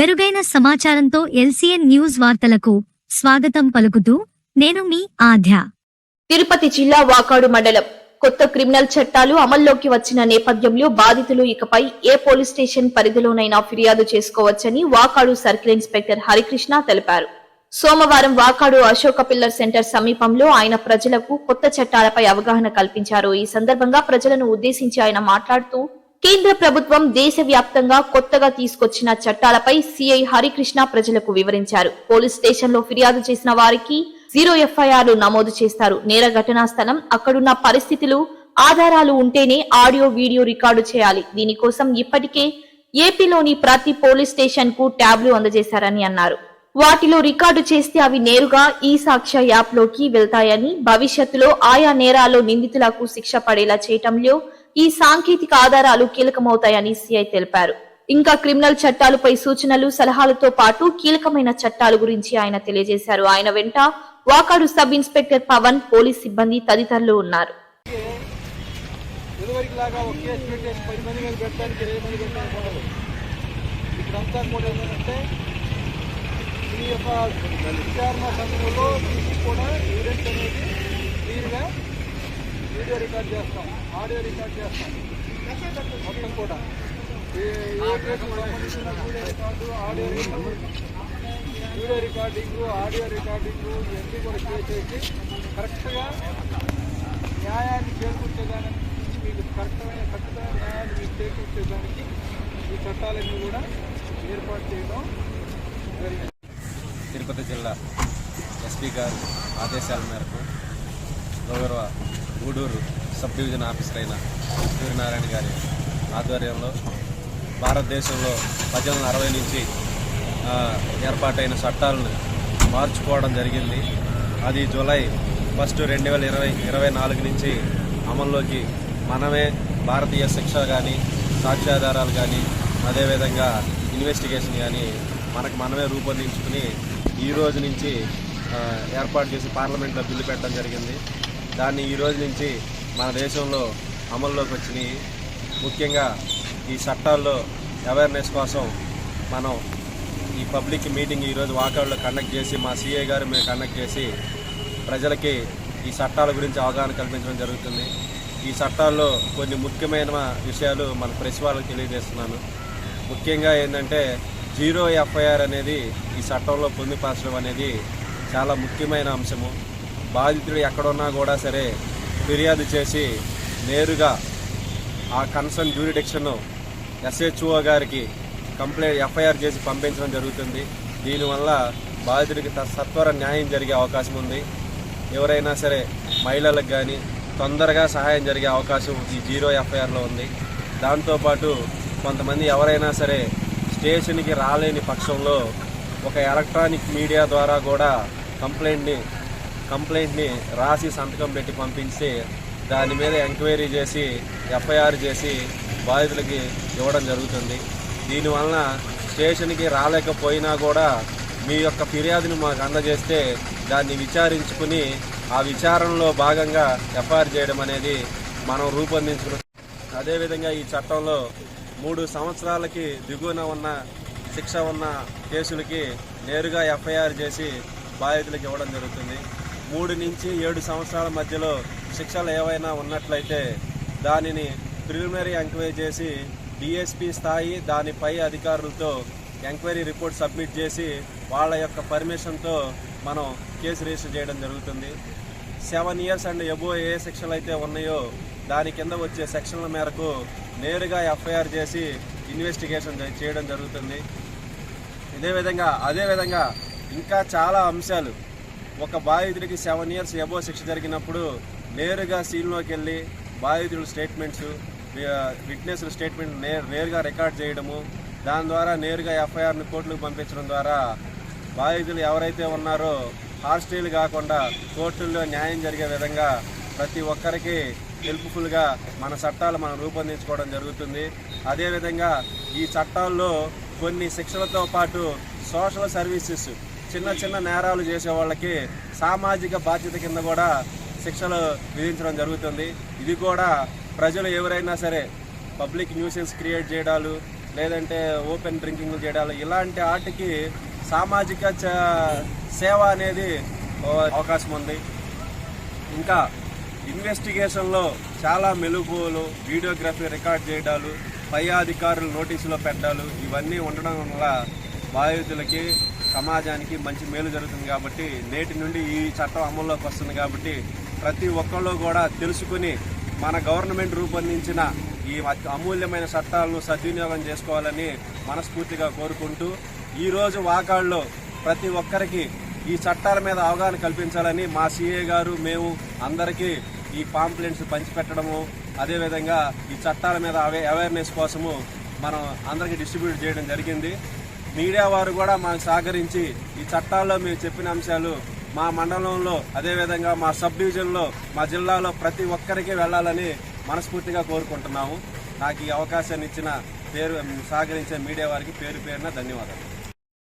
మెరుగైన సమాచారంతో LCN news వార్తలకు స్వాగతం పలుకుతూ నేను మీ ఆధ్య. తిరుపతి జిల్లా వాకాడు మండలం కొత్త క్రిమినల్ చట్టాలు అమల్లోకి వచ్చిన నేపథ్యంలో బాధితులు ఇకపై ఏ పోలీస్ స్టేషన్ పరిధిలోనైనా ఫిర్యాదు చేసుకోవచ్చని వాకాడు సర్కిల్ ఇన్స్పెక్టర్ హరికృష్ణ తెలిపారు. సోమవారం వాకాడు అశోక పిల్లర్ సెంటర్ సమీపంలో ఆయన ప్రజలకు కొత్త చట్టాలపై అవగాహన కల్పించారు. ఈ సందర్భంగా ప్రజలను ఉద్దేశించి ఆయన మాట్లాడుతూ కేంద్ర ప్రభుత్వం దేశవ్యాప్తంగా కొత్తగా తీసుకొచ్చిన చట్టాలపై సిఐ హరికృష్ణ ప్రజలకు వివరించారు. పోలీస్ స్టేషన్లో ఫిర్యాదు చేసిన వారికి జీరో ఎఫ్ఐఆర్లు నమోదు చేస్తారు. నేర ఘటనా స్థలం అక్కడున్న పరిస్థితులు ఆధారాలు ఉంటేనే ఆడియో వీడియో రికార్డు చేయాలి. దీనికోసం ఇప్పటికే ఏపీలోని ప్రతి పోలీస్ స్టేషన్కు ట్యాబ్లు అందజేశారని అన్నారు. వాటిలో రికార్డు చేస్తే అవి నేరుగా ఈ సాక్ష్య యాప్లోకి వెళ్తాయని భవిష్యత్తులో ఆయా నేరాల్లో నిందితులకు శిక్ష పడేలా చేయటంలో ఈ సాంకేతిక ఆధారాలు కీలకమవుతాయని సిఐ తెలిపారు. ఇంకా క్రిమినల్ చట్టాలపై సూచనలు సలహాలతో పాటు కీలకమైన చట్టాల గురించి ఆయన తెలియజేశారు. ఆయన వెంట Vakadu sub inspector Pavan police సిబ్బంది తదితరులు ఉన్నారు. ఈ యొక్క విచారణ సమయంలో కూడా అనేది క్లియర్గా వీడియో రికార్డ్ చేస్తాం ఆడియో రికార్డ్ చేస్తాం. మొత్తం కూడా. సంబంధించిన video record audio record. Video recording audio recording ఇవన్నీ కూడా చేసేసి కరెక్ట్గా న్యాయాన్ని చేకూర్చేదానికి మీకు కరెక్టమైన ఖచ్చితమైన న్యాయాన్ని మీకు చేకూర్చేదానికి ఈ చట్టాలన్నీ కూడా ఏర్పాటు చేయడం జరిగింది. తిరుపతి జిల్లా ఎస్పీ గారు ఆదేశాల మేరకు గౌరవ గూడూరు సబ్ డివిజన్ ఆఫీసర్ అయిన సూర్యనారాయణ గారి ఆధ్వర్యంలో భారతదేశంలో పద్దెనిమిది వందల అరవై నుంచి ఏర్పాటైన చట్టాలను మార్చుకోవడం జరిగింది. అది జూలై ఫస్ట్ రెండు వేల ఇరవై ఇరవై నాలుగు నుంచి అమల్లోకి మనమే భారతీయ శిక్ష కానీ సాక్ష్యాధారాలు కానీ అదేవిధంగా ఇన్వెస్టిగేషన్ కానీ మనకు మనమే రూపొందించుకుని ఈ రోజు నుంచి ఏర్పాటు చేసి పార్లమెంట్లో బిల్లు పెట్టడం జరిగింది. దాన్ని ఈ రోజు నుంచి మన దేశంలో అమల్లోకి వచ్చినాయి. ముఖ్యంగా ఈ చట్టాల్లో అవేర్నెస్ కోసం మనం ఈ పబ్లిక్ మీటింగ్ ఈరోజు వాకౌట్లో కండక్ట్ చేసి మా సీఏ గారు మేము కండక్ట్ చేసి ప్రజలకి ఈ చట్టాల గురించి అవగాహన కల్పించడం జరుగుతుంది. ఈ చట్టాల్లో కొన్ని ముఖ్యమైన విషయాలు మన ప్రెస్ వాళ్ళకి తెలియజేస్తున్నాను. ముఖ్యంగా ఏంటంటే జీరో ఎఫ్ఐఆర్ అనేది ఈ చట్టంలో పొందుపరచడం అనేది చాలా ముఖ్యమైన అంశము. బాధితుడు ఎక్కడున్నా కూడా సరే ఫిర్యాదు చేసి నేరుగా ఆ కన్సర్న్ జ్యూరిడిక్షన్ ఎస్హెచ్ఓ గారికి కంప్లైంట్ ఎఫ్ఐఆర్ చేసి పంపించడం జరుగుతుంది. దీనివల్ల బాధితుడికి సత్వర న్యాయం జరిగే అవకాశం ఉంది. ఎవరైనా సరే మహిళలకు కానీ తొందరగా సహాయం జరిగే అవకాశం ఈ జీరో ఎఫ్ఐఆర్లో ఉంది. దాంతోపాటు కొంతమంది ఎవరైనా సరే స్టేషన్కి రాలేని పక్షంలో ఒక ఎలక్ట్రానిక్ మీడియా ద్వారా కూడా కంప్లైంట్ని కంప్లైంట్ని రాసి సంతకం పెట్టి పంపించి దాని మీద ఎంక్వైరీ చేసి ఎఫ్ఐఆర్ చేసి బాధితులకి ఇవ్వడం జరుగుతుంది. దీనివలన స్టేషన్కి రాలేకపోయినా కూడా మీ యొక్క ఫిర్యాదుని మాకు అందజేస్తే దాన్ని విచారించుకుని ఆ విచారణలో భాగంగా ఎఫ్ఐఆర్ చేయడం అనేది మనం రూపొందించుకున్న. అదేవిధంగా ఈ చట్టంలో మూడు సంవత్సరాలకి దిగువన ఉన్న శిక్ష ఉన్న కేసులకి నేరుగా ఎఫ్ఐఆర్ చేసి బాధితులకు ఇవ్వడం జరుగుతుంది. మూడు నుంచి ఏడు సంవత్సరాల మధ్యలో శిక్షలు ఏవైనా ఉన్నట్లయితే దానిని ప్రిలిమినరీ ఎంక్వైరీ చేసి డిఎస్పి స్థాయి దానిపై అధికారులతో ఎంక్వైరీ రిపోర్ట్ సబ్మిట్ చేసి వాళ్ళ యొక్క పర్మిషన్తో మనం కేసు రిజిస్టర్ చేయడం జరుగుతుంది. సెవెన్ ఇయర్స్ అండ్ ఎబో ఏ సెక్షన్లు అయితే ఉన్నాయో దాని కింద వచ్చే సెక్షన్ల మేరకు నేరుగా ఎఫ్ఐఆర్ చేసి ఇన్వెస్టిగేషన్ చేయడం జరుగుతుంది. ఇదే విధంగా అదేవిధంగా ఇంకా చాలా అంశాలు ఒక బాధితుడికి సెవెన్ ఇయర్స్ ఎబో శిక్ష జరిగినప్పుడు నేరుగా సీన్లోకి వెళ్ళి బాధితుడి స్టేట్మెంట్స్ విట్నెస్ల స్టేట్మెంట్ నే నేరుగా రికార్డ్ చేయడము దాని ద్వారా నేరుగా ఎఫ్ఐఆర్ను కోర్టులకు పంపించడం ద్వారా బాధితులు ఎవరైతే ఉన్నారో హాస్టల్ కాకుండా కోర్టుల్లో న్యాయం జరిగే విధంగా ప్రతి ఒక్కరికి హెల్ప్ఫుల్గా మన చట్టాలు మనం రూపొందించుకోవడం జరుగుతుంది. అదేవిధంగా ఈ చట్టాల్లో కొన్ని శిక్షలతో పాటు సోషల్ సర్వీసెస్ చిన్న చిన్న నేరాలు చేసే వాళ్ళకి సామాజిక బాధ్యత కింద కూడా శిక్షలు విధించడం జరుగుతుంది. ఇది కూడా ప్రజలు ఎవరైనా సరే పబ్లిక్ న్యూసెన్స్ క్రియేట్ చేయడాలు లేదంటే ఓపెన్ డ్రింకింగ్ చేయడాలు ఇలాంటి వాటికి సామాజిక చ- సేవ అనేది అవకాశం ఉంది. ఇంకా ఇన్వెస్టిగేషన్లో చాలా మెలుగులు వీడియోగ్రఫీ రికార్డ్ చేయడాలు పై అధికారులు నోటీసులో పెట్టాలు ఇవన్నీ ఉండడం వల్ల బాధితులకి సమాజానికి మంచి మేలు జరుగుతుంది కాబట్టి నేటి నుండి ఈ చట్టం అమల్లోకి వస్తుంది కాబట్టి ప్రతి ఒక్కళ్ళు కూడా తెలుసుకుని మన గవర్నమెంట్ రూపొందించిన ఈ అమూల్యమైన చట్టాలను సద్వినియోగం చేసుకోవాలని మనస్ఫూర్తిగా కోరుకుంటూ ఈరోజు వాకాళ్ళలో ప్రతి ఒక్కరికి ఈ చట్టాల మీద అవగాహన కల్పించాలని మా సీఏ గారు మేము అందరికీ ఈ పాంప్లెంట్స్ పంచిపెట్టడము అదేవిధంగా ఈ చట్టాల మీద అవే అవేర్నెస్ కోసము మనం అందరికీ డిస్ట్రిబ్యూట్ చేయడం జరిగింది. మీడియా వారు కూడా మాకు సహకరించి ఈ చట్టాల్లో మీరు చెప్పిన అంశాలు మా మండలంలో అదేవిధంగా మా సబ్ డివిజన్లో మా జిల్లాలో ప్రతి ఒక్కరికి వెళ్ళాలని మనస్ఫూర్తిగా కోరుకుంటున్నాము. నాకు ఈ అవకాశాన్ని ఇచ్చిన పేరు సహకరించే మీడియా వారికి పేరు పేరున ధన్యవాదాలు.